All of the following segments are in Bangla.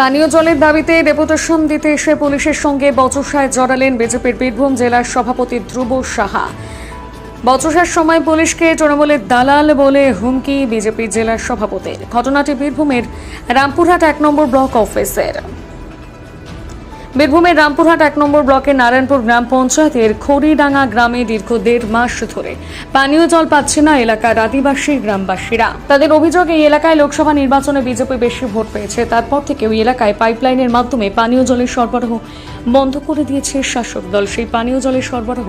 পানীয় জলের দাবিতে ডেপুটেশন দিতে এসে পুলিশের সঙ্গে বচসায় জড়ালেন বিজেপির বীরভূম জেলার সভাপতি ধ্রুব সাহা। বচসার সময় পুলিশকে তৃণমূলের দালাল বলে হুমকি বিজেপি জেলার সভাপতির। ঘটনাটি বীরভূমের রামপুরহাট এক নম্বর ব্লক অফিসের। বীরভূমের রামপুরহাট এক নম্বর ব্লকের নারায়ণপুর গ্রাম পঞ্চায়েতের খড়িডাঙ্গা গ্রামে দীর্ঘ দেড় মাস ধরে পানীয় জল পাচ্ছে না এলাকার আদিবাসী গ্রামবাসীরা। তাদের অভিযোগ, এই এলাকায় লোকসভা নির্বাচনে বিজেপি বেশি ভোট পেয়েছে। তারপর থেকে ওই এলাকায় পাইপলাইনের মাধ্যমে পানীয় জলের সরবরাহ বন্ধ করে দিয়েছে শাসক দল। সেই পানীয় জলের সরবরাহ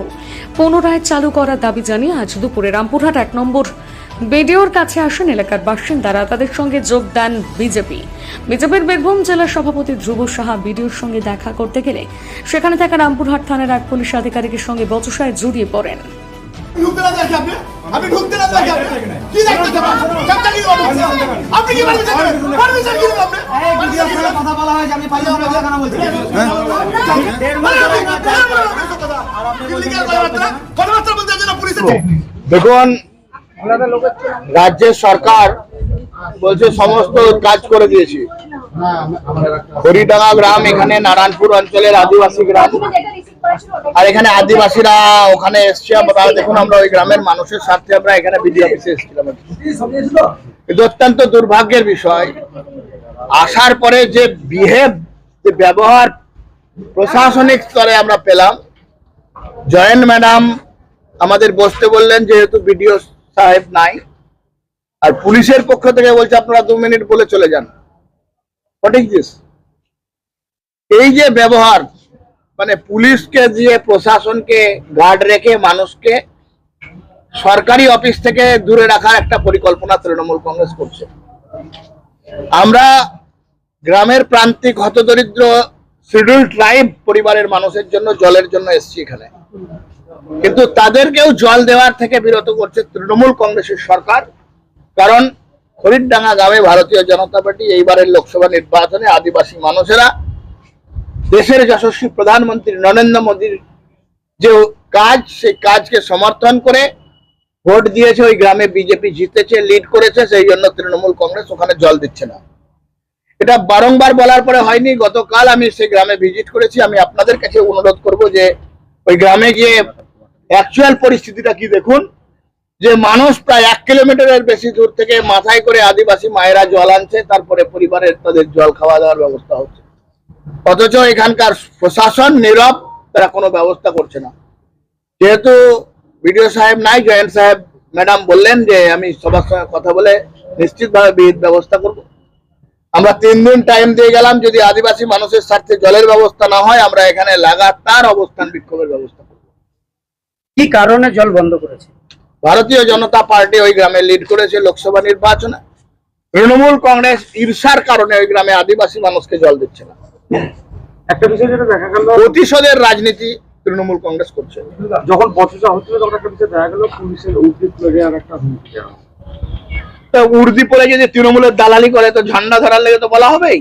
পুনরায় চালু করার দাবি জানিয়ে আজ দুপুরে রামপুরহাট এক নম্বর বিডিওর কাছে আসেন এলাকার বাসিন্দারা। তাদের সঙ্গে যোগ দেন বিজেপি। বিজেপির বীরভূম জেলার সভাপতি ধ্রুব সাহা বিডিওর সঙ্গে দেখা করতে গেলে সেখানে থাকা রামপুরহাট থানার এক পুলিশ আধিকারিকের সঙ্গে বচসায় জড়িয়ে পড়েন। ঢুকতে না দেখি আপনি? আপনি ঢুকতে না দেখি কি দেখতে চান? চারটা কি করবেন আপনি কি পারমিশন কি আপনি? এই ভিডিও করে কথা বলা হয়েছে আমি পালিয়ে যাব কেন বলছি? কথাবার্তা? বলতে আছে না পুলিশের দেখুন রাজ্যের সরকার বলছে সমস্ত কাজ করে দিয়েছি। হরিডাঙ্গা গ্রাম, এখানে নারায়ণপুর অঞ্চলের আদিবাসী গ্রাম। আর এখানে আদিবাসীরা ওখানে এসছে। দেখুন, আমরা ওই গ্রামের মানুষের স্বার্থে আমরা এখানে বিডি অফিসে এসেছিলাম। কিন্তু অত্যন্ত দুর্ভাগ্যের বিষয়। আসার পরে যে বিহেভ, যে ব্যবহার প্রশাসনিক স্তরে আমরা পেলাম। জয়েন্ট ম্যাডাম আমাদের বসতে বললেন, যেহেতু বিডিও সাহেব নাই। আর পুলিশের পক্ষ থেকে বলছে, আপনারা দু মিনিট বলে চলে যান। এই যে ব্যবহার মানে পুলিশকে দিয়ে প্রশাসনকে গার্ড রেখে মানুষকে সরকারি অফিস থেকে দূরে রাখার একটা পরিকল্পনা তৃণমূল কংগ্রেস করছে। আমরা গ্রামের প্রান্তিক হতদরিদ্র শিডিউল ট্রাইব পরিবারের মানুষের জন্য, জলের জন্য এসছি এখানে। কিন্তু তাদেরকেও জল দেওয়ার থেকে বিরত করছে তৃণমূল কংগ্রেসের সরকার। কারণ খরিডডাঙ্গা গ্রামে ভারতীয় জনতা পার্টি এইবারের লোকসভা নির্বাচনে আদিবাসী মানুষেরা, দেশের যশস্বী প্রধানমন্ত্রী নরেন্দ্র মোদীর যে কাজ, সেই কাজকে সমর্থন করে ভোট দিয়েছে ওই গ্রামে বিজেপি জিতেছে লিড করেছে, সেই জন্য তৃণমূল কংগ্রেস ওখানে জল দিচ্ছে না। এটা বারংবার বলার পরে হয়নি, গতকাল আমি সেই গ্রামে ভিজিট করেছি। আমি আপনাদের কাছে অনুরোধ করব যে ওই গ্রামে গিয়ে অ্যাকচুয়াল পরিস্থিতিটা কি দেখুন? যে মানুষ প্রায় এক কিলোমিটারের বেশি দূর থেকে মাথায় করে আদিবাসী মায়েরা জল আনছে, তারপরে পরিবারের তাদের জল খাওয়া দাওয়ার ব্যবস্থা হচ্ছে। অথচ এখানকার প্রশাসন নীরব, তারা কোনো ব্যবস্থা করছে না। যেহেতু বিডিও সাহেব নাই জয়েন্ট সাহেব ম্যাডাম বললেন যে আমি সবার সঙ্গে কথা বলে নিশ্চিতভাবে বিহিত ব্যবস্থা করব। আমরা তিন দিন টাইম দিয়ে গেলাম, যদি আদিবাসী মানুষের স্বার্থে জলের ব্যবস্থা না হয়, আমরা এখানে লাগাতার অবস্থান বিক্ষোভের ব্যবস্থা করব। কি কারণে জল বন্ধ করেছে? ভারতীয় জনতা পার্টি ওই গ্রামে লিড করেছে লোকসভা নির্বাচনে। তৃণমূল কংগ্রেস ঈর্ষার কারণে ওই গ্রামে আদিবাসী মানুষকে জল দিচ্ছে না। একটা বিষয় যেটা দেখা গেল প্রতিশোধের রাজনীতি তৃণমূল কংগ্রেস করছে। যখন বচসা হচ্ছিল তখন একটা বিষয় দেখা গেল পুলিশের উদ্ভিদ লেগে আর একটা হুমকি দেওয়া তো উর্দি পরে যদি তৃণমূলের দালালি করে তো ঝান্ডা ধরার লেগে তো বলা হবেই।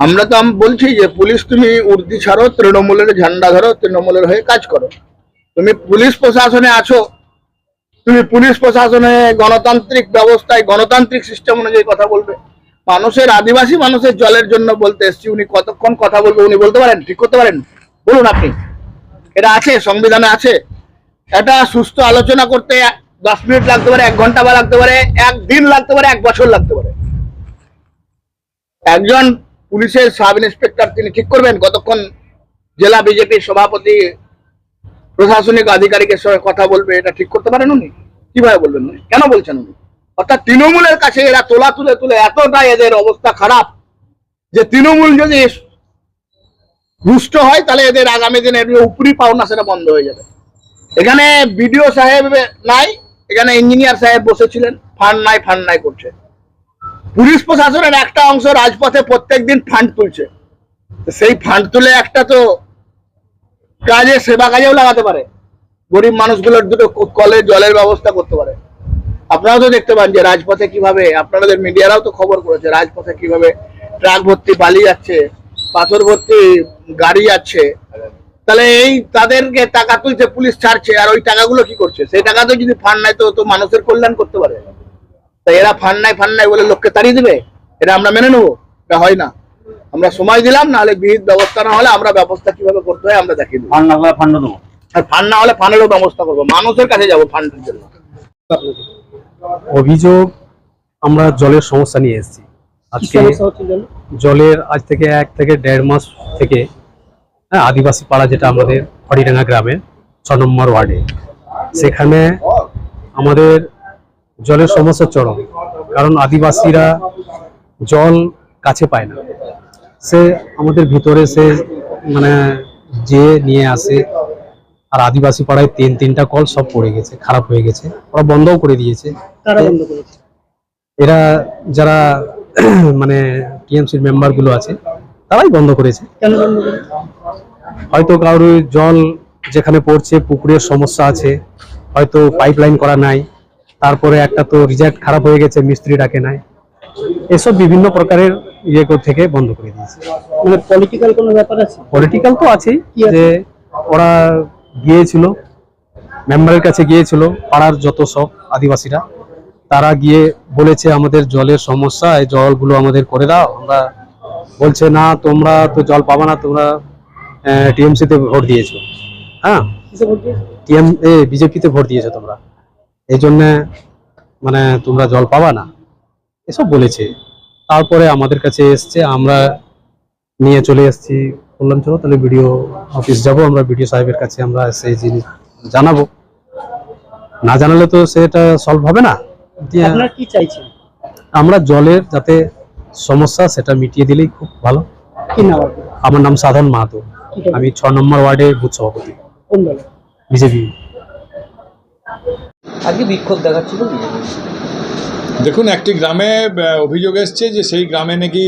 আমরা তো আমি বলছি যে পুলিশ তুমি উর্দি ছাড়ো তৃণমূলের ঝান্ডা ধরো তৃণমূলের হয়ে কাজ করো। তুমি পুলিশ প্রশাসনে আছো, তুমি পুলিশ প্রশাসনে গণতান্ত্রিক ব্যবস্থায়, গণতান্ত্রিক সিস্টেম অনুযায়ী কথা বলবে। মানুষের আদিবাসী মানুষের জলের জন্য বলতে এসছি, উনি কতক্ষণ কথা বলবে উনি বলতে পারেন? ঠিক করতে পারেন? বলুন আপনি। এটা আছে, সংবিধানে আছে। এটা সুস্থ আলোচনা করতে দশ মিনিট লাগতে পারে, এক ঘণ্টা বা লাগতে পারে একদিন লাগতে পারে, এক বছর লাগতে পারে। একজন পুলিশের সাব ইন্সপেক্টর তিনি ঠিক করবেন, কতক্ষণ জেলা বিজেপির সভাপতি প্রশাসনিক আধিকারিকের সঙ্গে কথা বলবে, এটা ঠিক করতে পারেন উনি? কীভাবে বলবেন উনি? কেন বলছেন উনি? অর্থাৎ তৃণমূলের কাছে এরা তোলা তুলে তুলে এতটা এদের অবস্থা খারাপ যে তৃণমূল যদি রুষ্ট হয়, তাহলে এদের আগামী দিনে এর উপরি পাওনা সেটা বন্ধ হয়ে যাবে। এখানে বিডিও সাহেব নাই, এখানে ইঞ্জিনিয়ার সাহেব বসেছিলেন ফান্ড নাই ফান্ড নাই করছে। পুলিশ প্রশাসনের একটা অংশ রাজপথে প্রত্যেকদিন ফান্ড তুলছে। সেই ফান্ড তুলে একটা তো কাজে, সেবা কাজেও লাগাতে পারে। গরিব মানুষগুলোর দুটো কলে জলের ব্যবস্থা করতে পারে। আপনারাও তো দেখতে পান যে রাজপথে কীভাবে, আপনাদের মিডিয়ারাও তো খবর করেছে, রাজপথে কীভাবে ট্রাক ভর্তি বালি যাচ্ছে, পাথর ভর্তি গাড়ি যাচ্ছে। তাহলে এই তাদেরকে টাকা তুলছে, পুলিশ ছাড়ছে, আর ওই টাকাগুলো কি করছে? সেই টাকা তো যদি ফান্ড নাই, তো তো মানুষের কল্যাণ করতে পারে। তা এরা ফান্ড নাই ফান্ড নাই বলে লোককে তাড়িয়ে দিবে? এটা আমরা মেনে নেব? এটা হয় না। আমরা সময় দিলাম নাহলে বিহিত ব্যবস্থা না হলে আমরা ব্যবস্থা কীভাবে করতে হয় আমরা দেখিয়ে দেবো। ফান্ড না হলে ফান্ড দেবো। আর ফান্ড না হলে ফান্ডেরও ব্যবস্থা করব। মানুষের কাছে যাব ফান্ডের জন্য। অভিযোগ আমরা জলের সমস্যা নিয়ে এসেছি। আজকে জলের? আজ থেকে এক থেকে দেড় মাস থেকে হ্যাঁ আদিবাসী পাড়া যেটা আমাদের হরিডাঙ্গা গ্রামে ছ নম্বর ওয়ার্ডে। সেখানে আমাদের জলের সমস্যা চরম। কারণ আদিবাসীরা জল কাছে পায় না। সে আমাদের ভিতরে সে মানে যে নিয়ে আসে আর আদিবাসী পাড়ায় তিন তিনটা কল সব পড়ে গেছে খারাপ হয়ে গেছে। ওরা বন্ধও করে দিয়েছে। এরা যারা মানে টিএমসির মেম্বারগুলো আছে তারাই বন্ধ করেছে। হয়তো কারোর জল যেখানে পড়ছে পুকুরের সমস্যা আছে হয়তো পাইপলাইন করা নাই তারপরে একটা তো রিজেক্ট খারাপ হয়ে গেছে মিস্ত্রি ডাকে নাই। এসব বিভিন্ন প্রকারের ইয়ে কর- থেকে বন্ধ করে দিয়েছে। মানে পলিটিক্যাল কোনো ব্যাপার আছে? পলিটিক্যাল তো আছেই? যে ওরা গিয়েছিল মেম্বারের কাছে গিয়েছিল পাড়ার যত সব আদিবাসীরা তারা গিয়ে বলেছে আমাদের জলের সমস্যা এই জলগুলো আমাদের করে দাও। আমরা বলছে না তোমরা তো জল পাবা না তোমরা টিএমসি তে ভোট দিয়েছ। হ্যাঁ? টিএম এ বিজেপিতে ভোট দিয়েছ তোমরা। এই জন্য মানে তোমরা জল পাবা না। এসব বলেছে। তারপরে আমাদের কাছে এসছে আমরা নিয়ে চলে এসেছি বললাম চলো তাহলে ভিডিও অফিস যাব আমরা ভিডিও সাহেবের কাছে আমরা সেই জিনিস জানাব। না জানালে তো সেটা সলভ হবে না। কি চাইছেন? আমরা জলের যাতে সমস্যা সেটা মিটিয়ে দিলেই খুব ভালো। কি নাম আপনার? আমার নাম সাধন মাহাতো। আমি ছ নম্বর ওয়ার্ডে বুথ সভাপতি। বিজেপি। আজকে বিক্ষোভ দেখাচ্ছিল বিজেপি। দেখুন, একটি গ্রামে অভিযোগ এসছে যে সেই গ্রামে নাকি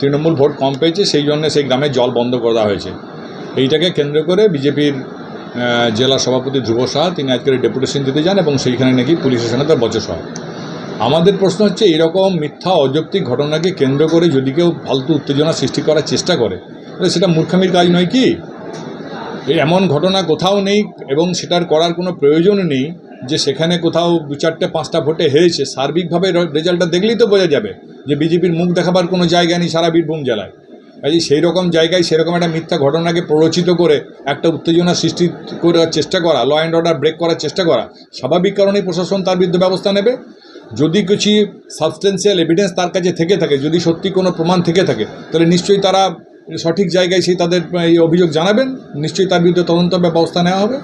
তৃণমূল ভোট কম পেয়েছে, সেই জন্য সেই গ্রামে জল বন্ধ করা হয়েছে। এইটাকে কেন্দ্র করে বিজেপির জেলা সভাপতি ধ্রুব শাহ তিনি আজকের ডেপুটেশন দিতে যান এবং সেইখানে নাকি পুলিশের সঙ্গে তার বচসা হয়। আমাদের প্রশ্ন হচ্ছে, এরকম মিথ্যা, অযৌক্তিক ঘটনাকে কেন্দ্র করে যদি কেউ ফালতু উত্তেজনা সৃষ্টি করার চেষ্টা করে, তাহলে সেটা মূর্খামির কাজ নয় কি? এমন ঘটনা কোথাও নেই এবং সেটার করার কোনো প্রয়োজন নেই। যে সেখানে কোথাও দু চারটে, পাঁচটা ভোটে হেরেছে, সার্বিকভাবে রেজাল্টটা দেখলেই তো বোঝা যাবে যে বিজেপির মুখ দেখাবার কোনো জায়গা নেই সারা বীরভূম জেলায়। কাজে সেই রকম জায়গায় সেরকম একটা মিথ্যা ঘটনাকে প্ররোচিত করে একটা উত্তেজনা সৃষ্টি করার চেষ্টা করা ল অ্যান্ড অর্ডার ব্রেক করার চেষ্টা করা, স্বাভাবিক কারণেই প্রশাসন তার বিরুদ্ধে ব্যবস্থা নেবে। যদি কিছু সাবস্টেন্সিয়াল এভিডেন্স তার কাছে থেকে থাকে, যদি সত্যি কোনো প্রমাণ থেকে থাকে, তাহলে নিশ্চয়ই তারা সঠিক জায়গায় সেই তাদের, এই অভিযোগ জানাবেন, নিশ্চয়ই তার বিরুদ্ধে তদন্ত ব্যবস্থা নেওয়া হবে।